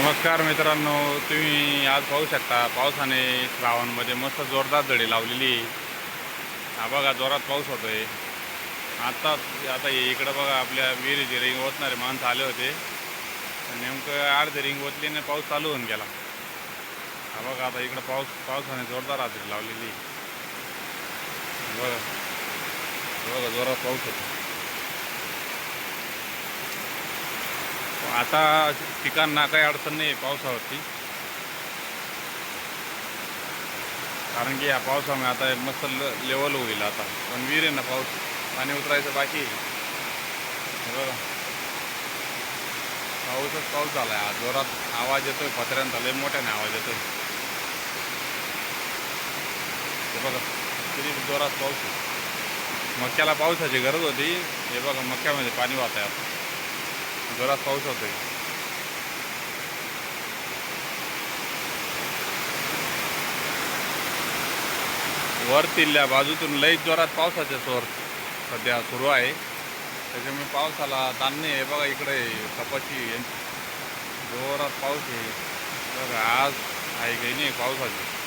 नमस्कार मित्रांनो तुम्ही आज पाहू शकता पावसाने श्रावणमध्ये मस्त जोरदार दडी लावलेली आहे. हा बघा जोरात पाऊस होतोय आता आता हे इकडं बघा आपल्या विहिरीची रिंग ओतणारे माणसं आले होते नेमकं अर्धी रिंग ओतली आणि पाऊस चालू होऊन गेला हा बघा आता इकडं पाऊस पावसाने जोरदार हजेरी लावलेली आहे. बघा बघा जोरात पाऊस होतो आता पिकांना काही अडचण नाही पावसावरती. कारण की या पावसामुळे आता मस्त ल लेवल होईल आता. पण विहीर आहे ना पाऊस. पाणी उतरायचं बाकी बघा. पाऊसच पाऊस झाला आहे जोरात आवाज येतोय पत्र्यांचा लय मोठ्याने आवाज येतोय. हे बघा किती जोरात पाऊस मक्याला पावसाची गरज होती. हे बघा मक्यामध्ये पाणी वाहत आहे आता. जोरात पाऊस होतोय. वर तिल्ल्या बाजूतून लई जोरात पावसाचे सोर सध्या सुरू आहे. त्याच्यामुळे पावसाला ताण नाही आहे. बघा इकडे कपाशी जोरात पाऊस आहे. बघा आज आहे काही नाही पावसाची?